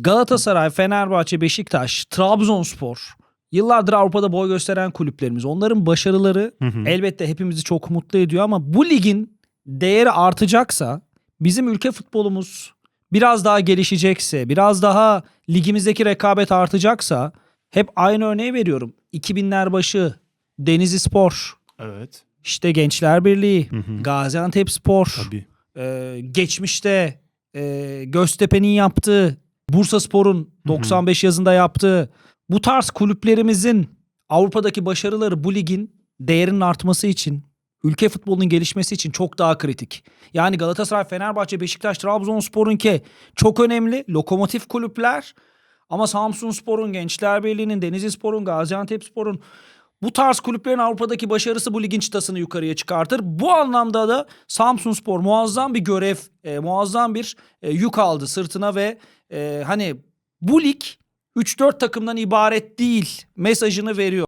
Galatasaray, Fenerbahçe, Beşiktaş, Trabzonspor yıllardır Avrupa'da boy gösteren kulüplerimiz. Onların başarıları Hı hı. elbette hepimizi çok mutlu ediyor ama bu ligin değeri artacaksa bizim ülke futbolumuz biraz daha gelişecekse, biraz daha ligimizdeki rekabet artacaksa hep aynı örneği veriyorum. 2000'ler başı Denizli Spor, Evet. işte Gençler Birliği, Hı hı. Gaziantep Spor, Tabii. ee, geçmişte e, Göztepe'nin yaptığı, Bursa Spor'un 95 yazında yaptığı bu tarz kulüplerimizin Avrupa'daki başarıları bu ligin değerinin artması için, ülke futbolunun gelişmesi için çok daha kritik. Yani Galatasaray, Fenerbahçe, Beşiktaş, Trabzonspor'un ki çok önemli lokomotif kulüpler ama Samsunspor'un, Gençler Birliği'nin, Denizli Spor'un, Gaziantep Spor'un bu tarz kulüplerin Avrupa'daki başarısı bu ligin çıtasını yukarıya çıkartır. Bu anlamda da Samsunspor muazzam bir görev, e, muazzam bir e, yük aldı sırtına ve e, hani bu lig 3-4 takımdan ibaret değil mesajını veriyor.